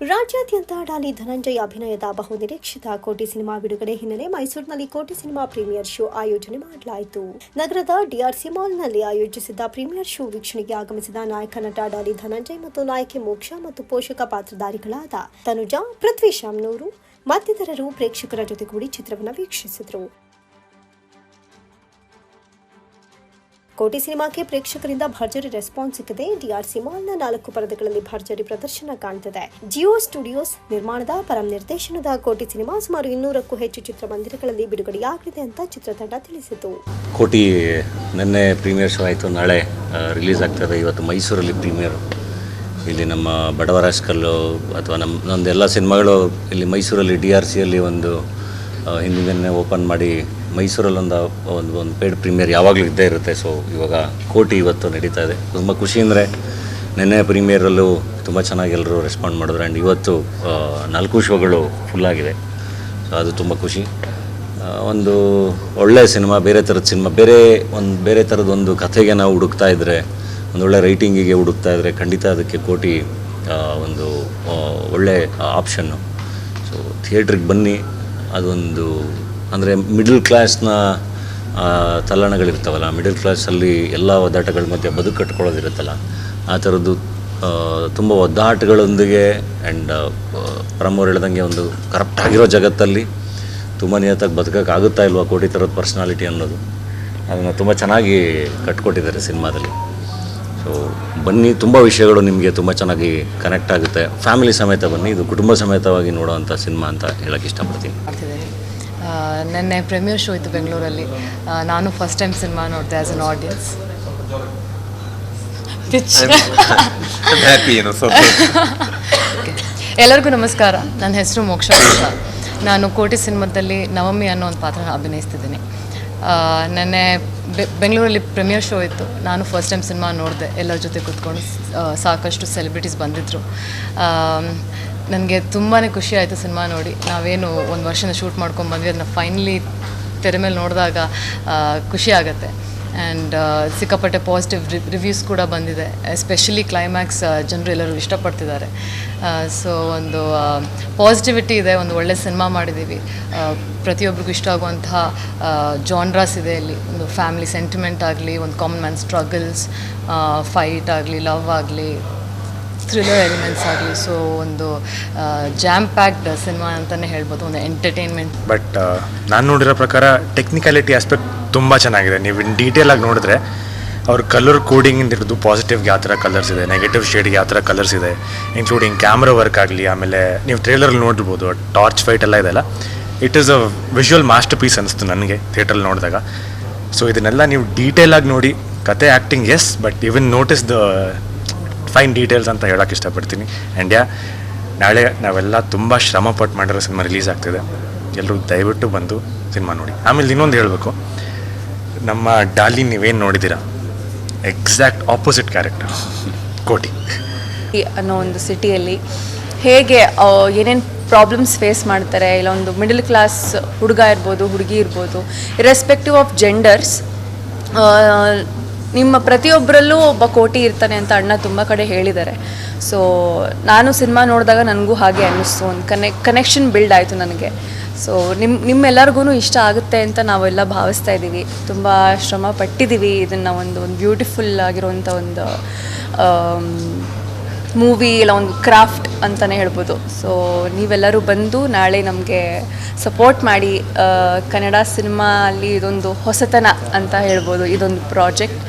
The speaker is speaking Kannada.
ರಾಜ್ಯಾದ್ಯಂತ ಡಾಲಿ ಧನಂಜಯ್ ಅಭಿನಯದ ಬಹುನಿರೀಕ್ಷಿತ ಕೋಟಿ ಸಿನಿಮಾ ಬಿಡುಗಡೆ ಹಿನ್ನೆಲೆ ಮೈಸೂರಿನಲ್ಲಿ ಕೋಟಿ ಸಿನಿಮಾ ಪ್ರೀಮಿಯರ್ ಶೋ ಆಯೋಜನೆ ಮಾಡಲಾಯಿತು. ನಗರದ ಡಿಆರ್ಸಿ ಮಾಲ್ನಲ್ಲಿ ಆಯೋಜಿಸಿದ್ದ ಪ್ರೀಮಿಯರ್ ಶೋ ವೀಕ್ಷಣೆಗೆ ಆಗಮಿಸಿದ ನಾಯಕ ನಟ ಡಾಲಿ ಧನಂಜಯ್ ಮತ್ತು ನಾಯಕಿ ಮೋಕ್ಷ ಮತ್ತು ಪೋಷಕ ಪಾತ್ರಧಾರಿಗಳಾದ ತನುಜಾ, ಪೃಥ್ವಿ ಶಾಮ್ನೂರು ಮತ್ತಿತರರು ಪ್ರೇಕ್ಷಕರ ಜೊತೆಗೂಡಿ ಚಿತ್ರವನ್ನು ವೀಕ್ಷಿಸಿದರು. ಕೋಟಿ ಸಿನಿಮಾಕ್ಕೆ ಪ್ರೇಕ್ಷಕರಿಂದ ಭರ್ಜರಿ ರೆಸ್ಪಾನ್ಸ್ ಸಿಕ್ಕಿದೆ. ಡಿಆರ್ ಮಾಲ್ನ ನಾಲ್ಕು ಪರದೆಗಳಲ್ಲಿ ಭರ್ಜರಿ ಪ್ರದರ್ಶನ ಕಾಣ್ತಿದೆ. ಜಿಯೋ ಸ್ಟುಡಿಯೋಸ್ ನಿರ್ಮಾಣದ ಪರಂ ನಿರ್ದೇಶನದ ಕೋಟಿ ಸಿನಿಮಾ ಸುಮಾರು ಇನ್ನೂರಕ್ಕೂ ಹೆಚ್ಚು ಚಿತ್ರಮಂದಿರಗಳಲ್ಲಿ ಬಿಡುಗಡೆಯಾಗಲಿದೆ ಅಂತ ಚಿತ್ರತಂಡ ತಿಳಿಸಿತು. ಕೋಟಿ ನಿನ್ನೆ ಪ್ರೀಮಿಯರ್ ಶೋ ಆಯಿತು. ನಾಳೆ ರಿಲೀಸ್ ಆಗ್ತದೆ. ಇವತ್ತು ಮೈಸೂರಲ್ಲಿ ಪ್ರೀಮಿಯರ್. ಇಲ್ಲಿ ನಮ್ಮ ಬಡವರಾಜ್ಕಲ್ಲು ಅಥವಾ ನಮ್ಮ ನಮ್ಮದೆಲ್ಲ ಸಿನಿಮಾಗಳು ಇಲ್ಲಿ ಮೈಸೂರಲ್ಲಿ ಡಿ ಆರ್ ಸಿಯಲ್ಲಿ ಒಂದು ಆ, ದಿನ ಓಪನ್ ಮಾಡಿ ಮೈಸೂರಲ್ಲೊಂದು ಒಂದು ಒಂದು ಪೇಡ್ ಪ್ರೀಮಿಯರ್ ಯಾವಾಗಲೂ ಇದ್ದೇ ಇರುತ್ತೆ. ಸೊ ಇವಾಗ ಕೋಟಿ ಇವತ್ತು ನಡೀತಾ ಇದೆ. ತುಂಬ ಖುಷಿ ಅಂದರೆ ನಿನ್ನೆ ಪ್ರೀಮಿಯರಲ್ಲೂ ತುಂಬ ಚೆನ್ನಾಗಿ ಎಲ್ಲರೂ ರೆಸ್ಪಾಂಡ್ ಮಾಡಿದ್ರು. ಆ್ಯಂಡ್ ಇವತ್ತು ನಾಲ್ಕು ಶೋಗಳು ಫುಲ್ಲಾಗಿದೆ ಸೊ ಅದು ತುಂಬ ಖುಷಿ. ಒಂದು ಒಳ್ಳೆ ಸಿನಿಮಾ ಬೇರೆ ಥರದ ಸಿನಿಮಾ ಬೇರೆ ಒಂದು ಬೇರೆ ಥರದ ಒಂದು ಕಥೆಗೆ ನಾವು ಹುಡುಕ್ತಾ ಇದ್ದರೆ ಒಂದು ಒಳ್ಳೆ ರೈಟಿಂಗಿಗೆ ಹುಡುಕ್ತಾ ಇದ್ದರೆ ಖಂಡಿತ ಅದಕ್ಕೆ ಕೋಟಿ ಒಂದು ಒಳ್ಳೆ ಆಪ್ಷನ್ನು ಸೊ ಥಿಯೇಟ್ರಿಗೆ ಬನ್ನಿ. ಅದೊಂದು, ಅಂದರೆ ಮಿಡಲ್ ಕ್ಲಾಸ್ನ ತಲ್ಲಣಗಳಿರ್ತಾವಲ್ಲ ಮಿಡಲ್ ಕ್ಲಾಸಲ್ಲಿ ಎಲ್ಲ ಒದ್ದಾಟಗಳ ಮಧ್ಯೆ ಬದುಕು ಕಟ್ಕೊಳ್ಳೋದಿರುತ್ತಲ್ಲ, ಆ ಥರದ್ದು ತುಂಬ ಒದ್ದಾಟಗಳೊಂದಿಗೆ ಆ್ಯಂಡ್ ಪ್ರಮೋರ್ ಹೇಳ್ದಂಗೆ ಒಂದು ಕರಪ್ಟ್ ಆಗಿರೋ ಜಗತ್ತಲ್ಲಿ ತುಂಬ ನಿಯತ್ತಾಗಿ ಬದುಕೋಕ್ಕಾಗುತ್ತಾ ಇಲ್ವಾ ಕೋಟಿ ಥರದ ಪರ್ಸ್ನಾಲಿಟಿ ಅನ್ನೋದು. ಅದನ್ನು ತುಂಬ ಚೆನ್ನಾಗಿ ಕಟ್ಕೊಟ್ಟಿದ್ದಾರೆ ಸಿನಿಮಾದಲ್ಲಿ. ಸೊ ಬನ್ನಿ ತುಂಬ ವಿಷಯಗಳು ನಿಮಗೆ ತುಂಬ ಚೆನ್ನಾಗಿ ಕನೆಕ್ಟ್ ಆಗುತ್ತೆ. ಫ್ಯಾಮಿಲಿ ಸಮೇತ ಬನ್ನಿ ಇದು ಕುಟುಂಬ ಸಮೇತವಾಗಿ ನೋಡುವಂಥ ಸಿನಿಮಾ ಅಂತ ಹೇಳೋಕ್ಕೆ ಇಷ್ಟಪಡ್ತೀನಿ. ನೆನ್ನೆ ಪ್ರೀಮಿಯರ್ ಶೋ ಇತ್ತು ಬೆಂಗಳೂರಲ್ಲಿ. ನಾನು ಫಸ್ಟ್ ಟೈಮ್ ಸಿನಿಮಾ ನೋಡಿದೆ ಆ್ಯಸ್ ಅನ್ ಆಡಿಯನ್ಸ್ ಎಲ್ಲರಿಗೂ ನಮಸ್ಕಾರ. ನನ್ನ ಹೆಸರು ಮೋಕ್ಷ ಅಂತ. ನಾನು ಕೋಟಿ ಸಿನಿಮಾದಲ್ಲಿ ನವಮಿ ಅನ್ನೋ ಒಂದು ಪಾತ್ರ ಅಭಿನಯಿಸ್ತಿದ್ದೀನಿ. ನೆನ್ನೆ ಬೆಂಗಳೂರಲ್ಲಿ ಪ್ರೀಮಿಯರ್ ಶೋ ಇತ್ತು. ನಾನು ಫಸ್ಟ್ ಟೈಮ್ ಸಿನಿಮಾ ನೋಡಿದೆ. ಎಲ್ಲರ ಜೊತೆ ಕೂತ್ಕೊಂಡು ಸಾಕಷ್ಟು ಸೆಲೆಬ್ರಿಟೀಸ್ ಬಂದಿದ್ದರು ನನಗೆ ತುಂಬಾ ಖುಷಿ ಆಯಿತು ಸಿನಿಮಾ ನೋಡಿ. ನಾವೇನು ಒಂದು ವರ್ಷನ ಶೂಟ್ ಮಾಡ್ಕೊಂಡು ಬಂದ್ವಿ. ಅದನ್ನ ಫೈನಲಿ ತೆರೆ ಮೇಲೆ ನೋಡಿದಾಗ ಖುಷಿ ಆಗುತ್ತೆ. ಆ್ಯಂಡ್ ಸಿಕ್ಕಾಪಟ್ಟೆ ಪಾಸಿಟಿವ್ ರಿವ್ಯೂಸ್ ಕೂಡ ಬಂದಿದೆ. ಎಸ್ಪೆಷಲಿ ಕ್ಲೈಮ್ಯಾಕ್ಸ್ ಜನರು ಎಲ್ಲರೂ ಇಷ್ಟಪಡ್ತಿದ್ದಾರೆ. ಸೊ ಒಂದು ಪಾಸಿಟಿವಿಟಿ ಇದೆ, ಒಂದು ಒಳ್ಳೆ ಸಿನಿಮಾ ಮಾಡಿದ್ದೀವಿ ಪ್ರತಿಯೊಬ್ಬರಿಗೂ ಇಷ್ಟ ಆಗುವಂತಹ ಜಾನ್ರಾಸ್ ಇದೆ ಇಲ್ಲಿ. ಒಂದು ಫ್ಯಾಮಿಲಿ ಸೆಂಟಿಮೆಂಟ್ ಆಗಲಿ, ಒಂದು ಕಾಮನ್ ಮ್ಯಾನ್ ಸ್ಟ್ರಗಲ್ಸ್ ಫೈಟ್ ಆಗಲಿ ಲವ್ ಆಗಲಿ ಥ್ರಿಲ್ಲರ್ ಎಲಿಮೆಂಟ್ಸ್ ಆಗಲಿ. ಸೊ ಒಂದು ಜಾಮ್ ಪ್ಯಾಕ್ಡ್ ಸಿನಿಮಾ ಅಂತಲೇ ಹೇಳ್ಬೋದು, ಒಂದು ಎಂಟರ್ಟೈನ್ಮೆಂಟ್ ಬಟ್ ನಾನು ನೋಡಿರೋ ಪ್ರಕಾರ ಟೆಕ್ನಿಕಾಲಿಟಿ ಆಸ್ಪೆಕ್ಟ್ ತುಂಬ ಚೆನ್ನಾಗಿದೆ. ನೀವು ಇನ್ ಡೀಟೇಲ್ ಆಗಿ ನೋಡಿದ್ರೆ ಅವ್ರ ಕಲರ್ ಕೋಡಿಂಗಿಂದ ಹಿಡಿದು ಪಾಸಿಟಿವ್ಗೆ ಯಾವ ಥರ ಕಲರ್ಸ್ ಇದೆ ನೆಗೆಟಿವ್ ಶೇಡ್ಗೆ ಯಾವ ಥರ ಕಲರ್ಸ್ ಇದೆ ಇನ್ಕ್ಲೂಡಿಂಗ್ ಕ್ಯಾಮ್ರಾ ವರ್ಕ್ ಆಗಲಿ, ಆಮೇಲೆ ನೀವು ಟ್ರೇಲರಲ್ಲಿ ನೋಡಿರ್ಬೋದು ಟಾರ್ಚ್ ಫೈಟ್ ಎಲ್ಲ ಇದೆಲ್ಲ it is a visual masterpiece ಅನಿಸ್ತು ನನಗೆ ಥಿಯೇಟ್ರಲ್ಲಿ ನೋಡಿದಾಗ. ಸೊ ಇದನ್ನೆಲ್ಲ ನೀವು ಡೀಟೇಲ್ ಆಗಿ ನೋಡಿ, ಕತೆ acting yes but even notice the fine details ಅಂತ ಹೇಳೋಕೆ ಇಷ್ಟಪಡ್ತೀನಿ. ಆ್ಯಂಡ್ ಯಾ ನಾಳೆ ನಾವೆಲ್ಲ ತುಂಬ ಶ್ರಮಪಟ್ಟು ಮಾಡಿರೋ ಸಿನಿಮಾ ರಿಲೀಸ್ ಆಗ್ತಿದೆ. ಎಲ್ಲರೂ ದಯವಿಟ್ಟು ಬಂದು ಸಿನಿಮಾ ನೋಡಿ. ಆಮೇಲೆ ಇನ್ನೊಂದು ಹೇಳಬೇಕು. ನಮ್ಮ ಡಾಲಿ, ನೀವೇನು ನೋಡಿದ್ದೀರಾ? ಎಕ್ಸಾಕ್ಟ್ ಆಪೋಸಿಟ್ ಕ್ಯಾರೆಕ್ಟರ್ ಕೋಟಿ ಅನ್ನೋ ಒಂದು ಸಿಟಿಯಲ್ಲಿ ಹೇಗೆ ಏನೇನು ಪ್ರಾಬ್ಲಮ್ಸ್ ಫೇಸ್ ಮಾಡ್ತಾರೆ, ಇಲ್ಲ ಒಂದು ಮಿಡಲ್ ಕ್ಲಾಸ್ ಹುಡುಗ ಇರ್ಬೋದು, ಹುಡುಗಿ ಇರ್ಬೋದು ಇರೆಸ್ಪೆಕ್ಟಿವ್ ಆಫ್ ಜೆಂಡರ್ಸ್ ನಿಮ್ಮ ಪ್ರತಿಯೊಬ್ಬರಲ್ಲೂ ಒಬ್ಬ ಕೋಟಿ ಇರ್ತಾನೆ ಅಂತ ಅಣ್ಣ ತುಂಬ ಕಡೆ ಹೇಳಿದ್ದಾರೆ. ಸೊ ನಾನು ಸಿನಿಮಾ ನೋಡಿದಾಗ ನನಗೂ ಹಾಗೆ ಅನ್ನಿಸ್ತು. ಒಂದು ಕನೆ ಕನೆಕ್ಷನ್ ಬಿಲ್ಡ್ ಆಯಿತು ನನಗೆ. ಸೊ ನಿಮ್ಮ ನಿಮ್ಮೆಲ್ಲರಿಗೂ ಇಷ್ಟ ಆಗುತ್ತೆ ಅಂತ ನಾವೆಲ್ಲ ಭಾವಿಸ್ತಾ ಇದ್ದೀವಿ. ತುಂಬ ಶ್ರಮ ಪಟ್ಟಿದ್ದೀವಿ ಇದನ್ನು ಒಂದು ಒಂದು ಬ್ಯೂಟಿಫುಲ್ ಆಗಿರುವಂಥ ಒಂದು ಮೂವಿ ಇಲ್ಲ ಒಂದು ಕ್ರಾಫ್ಟ್ ಅಂತಲೇ ಹೇಳ್ಬೋದು. ಸೊ ನೀವೆಲ್ಲರೂ ಬಂದು ನಾಳೆ ನಮಗೆ ಸಪೋರ್ಟ್ ಮಾಡಿ ಕನ್ನಡ ಸಿನಿಮಾ ಅಲ್ಲಿ ಇದೊಂದು ಹೊಸತನ ಅಂತ ಹೇಳ್ಬೋದು. ಇದೊಂದು ಪ್ರಾಜೆಕ್ಟ್